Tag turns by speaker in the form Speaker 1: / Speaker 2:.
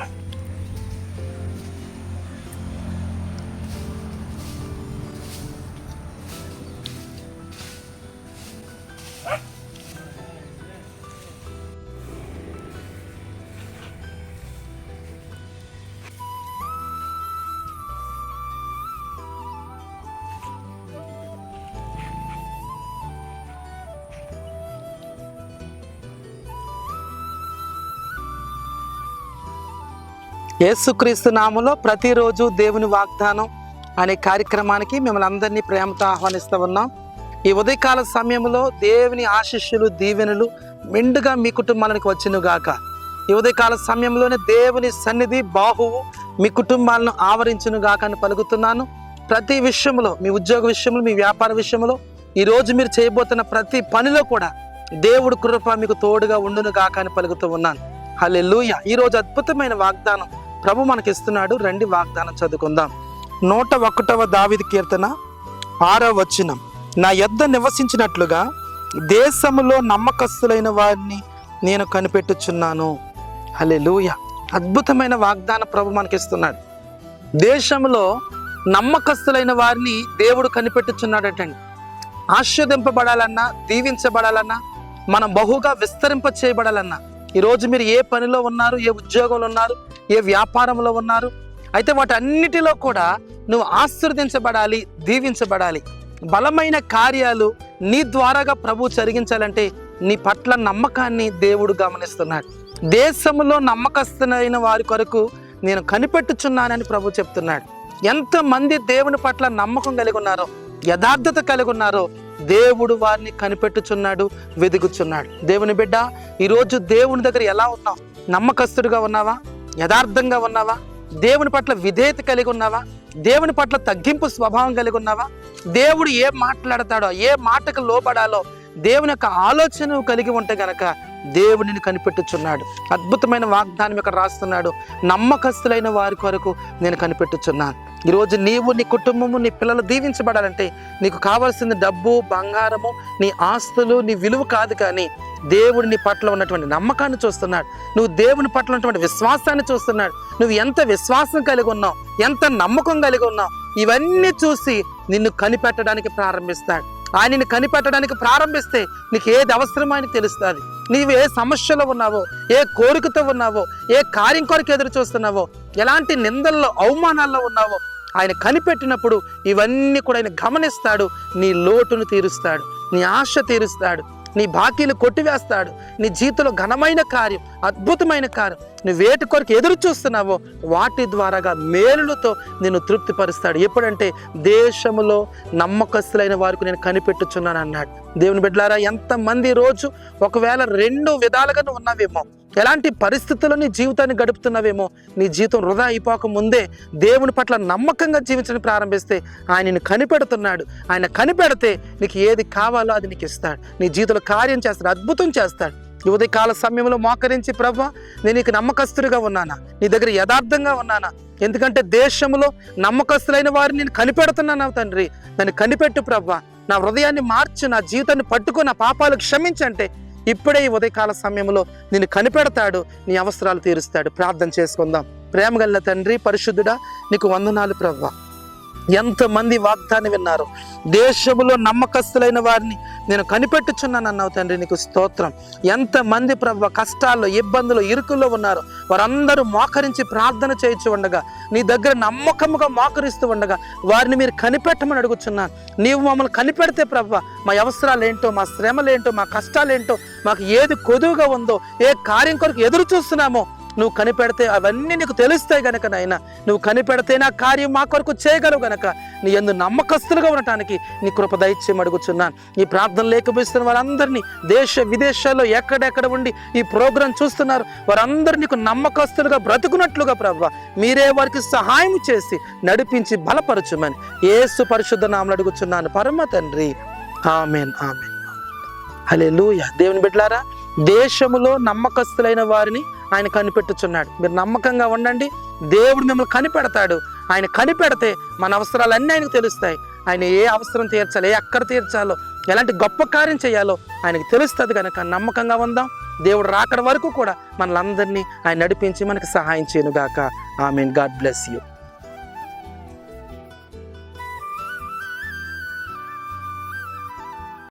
Speaker 1: Ah! యేసుక్రీస్తు నామంలో ప్రతిరోజు దేవుని వాగ్దానం అనే కార్యక్రమానికి మిమ్మల్ని అందరినీ ప్రేమతో ఆహ్వానిస్తూ ఉన్నాం. ఈ ఉదయకాల సమయంలో దేవుని ఆశిష్యులు దీవెనలు మెండుగా మీ కుటుంబాలకు వచ్చును గాక. ఈ ఉదయకాల సమయంలోనే దేవుని సన్నిధి బాహువు మీ కుటుంబాలను ఆవరించును గాక అని పలుకుతున్నాను. ప్రతి విషయంలో మీ ఉద్యోగ విషయంలో మీ వ్యాపార విషయంలో ఈ రోజు మీరు చేయబోతున్న ప్రతి పనిలో కూడా దేవుడు కృప మీకు తోడుగా ఉండును గాక అని పలుకుతూ ఉన్నాను. హలే లూయ ఈరోజు అద్భుతమైన వాగ్దానం. ప్రభు మనకి ఇస్తున్నాడు రండి వాగ్దానం చదువుకుందాం. నూట ఒకటవ దావిది కీర్తన ఆరవ వచనం. నా యొద్ద నివసించినట్లుగా దేశములో నమ్మకస్తులైన వారిని నేను కనిపెట్టుచున్నాను. హల్లెలూయా. అద్భుతమైన వాగ్దాన ప్రభు మనకి ఇస్తున్నాడు దేశంలో నమ్మకస్తులైన వారిని దేవుడు కనిపెట్టుచున్నాడటండి. ఆస్వాదింపబడాలన్నా దీవించబడాలన్నా మనం బహుగా విస్తరింప చేయబడాలన్నా ఈరోజు మీరు ఏ పనిలో ఉన్నారు ఏ ఉద్యోగంలో ఉన్నారు ఏ వ్యాపారంలో ఉన్నారు? అయితే వాటన్నిటిలో కూడా నువ్వు ఆశీర్వదించబడాలి దీవించబడాలి. బలమైన కార్యాలు నీ ద్వారాగా ప్రభు జరిగించాలంటే నీ పట్ల నమ్మకాన్ని దేవుడు గమనిస్తున్నాడు. దేశంలో నమ్మకస్తులైన వారి కొరకు నేను కనిపెట్టుచున్నానని ప్రభు చెప్తున్నాడు. ఎంతమంది దేవుని పట్ల నమ్మకం కలిగి ఉన్నారో యథార్థత కలిగి ఉన్నారో దేవుడు వారిని కనిపెట్టుచున్నాడు వెదుగుచున్నాడు. దేవుని బిడ్డ ఈరోజు దేవుని దగ్గర ఎలా ఉన్నావు? నమ్మకస్తుడిగా ఉన్నావా? యథార్థంగా ఉన్నావా? దేవుని పట్ల విధేయత కలిగి ఉన్నావా? దేవుని పట్ల తగ్గింపు స్వభావం కలిగి ఉన్నావా? దేవుడు ఏ మాట్లాడతాడో ఏ మాటకు లోపడాలో దేవుని యొక్క ఆలోచన కలిగి ఉంటే గనక దేవుడిని కనిపెట్టుచున్నాడు. అద్భుతమైన వాగ్దానం ఇక్కడ రాస్తున్నాడు. నమ్మకస్తులైన వారి కొరకు నేను కనిపెట్టుచున్నాను. ఈరోజు నీవు నీ కుటుంబము నీ పిల్లలు దీవించబడాలంటే నీకు కావాల్సింది డబ్బు బంగారము నీ ఆస్తులు నీ విలువ కాదు కానీ దేవుడు నీ పట్ల ఉన్నటువంటి నమ్మకాన్ని చూస్తున్నాడు. నువ్వు దేవుని పట్ల ఉన్నటువంటి విశ్వాసాన్ని చూస్తున్నాడు. నువ్వు ఎంత విశ్వాసం కలిగి ఉన్నావు ఎంత నమ్మకం కలిగి ఉన్నావు ఇవన్నీ చూసి నిన్ను కనిపెట్టడానికి ప్రారంభిస్తాడు. ఆయనని కనిపెట్టడానికి ప్రారంభిస్తే నీకు ఏది అవసరమో అని తెలుస్తుంది. నీవు ఏ సమస్యలో ఉన్నావో ఏ కోరికతో ఉన్నావో ఏ కార్యం కొరకు ఎదురు చూస్తున్నావో ఎలాంటి నిందల్లో అవమానాల్లో ఉన్నావో ఆయన కనిపెట్టినప్పుడు ఇవన్నీ కూడా ఆయన గమనిస్తాడు నీ లోటును తీరుస్తాడు నీ ఆశ తీరుస్తాడు నీ బాకీలు కొట్టివేస్తాడు నీ జీవితంలో ఘనమైన కార్యం అద్భుతమైన కార్యం. నువ్వు వేటి కొరకు ఎదురు చూస్తున్నావో వాటి ద్వారాగా మేలులతో నేను తృప్తిపరుస్తాడు. ఎప్పుడంటే దేశంలో నమ్మకస్తులైన వారికి నేను కనిపెట్టుచున్నాను అన్నాడు. దేవుని బిడ్డలారా ఎంతమంది రోజు ఒకవేళ రెండు విధాలుగా ఉన్నావేమో ఎలాంటి పరిస్థితుల్లో నీ జీవితాన్ని గడుపుతున్నావేమో నీ జీవితం వృధా అయిపోక ముందే దేవుని పట్ల నమ్మకంగా జీవించడం ప్రారంభిస్తే ఆయనను కనిపెడుతున్నాడు. ఆయన కనిపెడితే నీకు ఏది కావాలో అది నీకు ఇస్తాడు. నీ జీవితంలో కార్యం చేస్తాడు అద్భుతం చేస్తాడు. ఉదయకాల సమయంలో మోకరించి ప్రభా నేను నీకు నమ్మకస్తుడిగా ఉన్నానా? నీ దగ్గర యథార్థంగా ఉన్నానా? ఎందుకంటే దేశంలో నమ్మకస్తులైన వారిని నేను కనిపెడుతున్నాను తండ్రి. నన్ను కనిపెట్టు ప్రభా. నా హృదయాన్ని మార్చు నా జీవితాన్ని పట్టుకో నా పాపాలు క్షమించంటే ఇప్పుడే ఈ ఉదయకాల సమయంలో నిన్ను కనిపెడతాడు నీ అవసరాలు తీరుస్తాడు. ప్రార్థన చేసుకుందాం. ప్రేమ గల్ల తండ్రి పరిశుద్ధుడా నీకు వందనాలు ప్రభా. ఎంతమంది వాగ్దాన్ని విన్నారు? దేశములో నమ్మకస్తులైన వారిని నేను కనిపెట్టుచున్నాను అన్నావు తండ్రి నీకు స్తోత్రం. ఎంతమంది ప్రభు కష్టాల్లో ఇబ్బందులు ఇరుకుల్లో ఉన్నారు? వారందరూ మోకరించి ప్రార్థన చేయొచ్చు ఉండగా నీ దగ్గర నమ్మకముగా మోకరిస్తూ ఉండగా వారిని మీరు కనిపెట్టమని అడుగుచున్నాను. నీవు మమ్మల్ని కనిపెడితే ప్రభు మా అవసరాలు ఏంటో మా శ్రమలేంటో మా కష్టాలేంటో మాకు ఏది కొదువుగా ఉందో ఏ కార్యం కొరకు ఎదురు చూస్తున్నామో నువ్వు కనిపెడితే అవన్నీ నీకు తెలుస్తాయి గనక నాయన. నువ్వు కనిపెడితే నా కార్యం మా కొరకు చేయగలవు గనక. నీ ఎందు నమ్మకస్తులుగా ఉండటానికి నీ కృప దయచేయం అడుగుచున్నాను. ఈ ప్రార్థన లేకపోయిస్తున్న వారందరినీ దేశ విదేశాల్లో ఎక్కడెక్కడ ఉండి ఈ ప్రోగ్రాం చూస్తున్నారు వారందరూ నీకు నమ్మకస్తులుగా బ్రతుకున్నట్లుగా ప్రభు. మీరే వారికి సహాయం చేసి నడిపించి బలపరచుమని ఏసు పరిశుద్ధ నామలు అడుగుచున్నాను. పరమ తండ్రి ఆమెన్ ఆమెన్ హలే దేవుని బిడ్డలారా దేశములో నమ్మకస్తులైన వారిని ఆయన కనిపెట్టుచున్నాడు. మీరు నమ్మకంగా ఉండండి. దేవుడు మిమ్మల్ని కనిపెడతాడు. ఆయన కనిపెడితే మన అవసరాలన్నీ ఆయనకు తెలుస్తాయి. ఆయన ఏ అవసరం తీర్చాలో ఏ అక్కర తీర్చాలో ఎలాంటి గొప్ప కార్యం చేయాలో ఆయనకు తెలుస్తుంది కనుక నమ్మకంగా ఉందాం. దేవుడు రాకడ వరకు కూడా మనల్ని అందరినీ ఆయన నడిపించి మనకి సహాయం చేయను గాక I mean God bless you.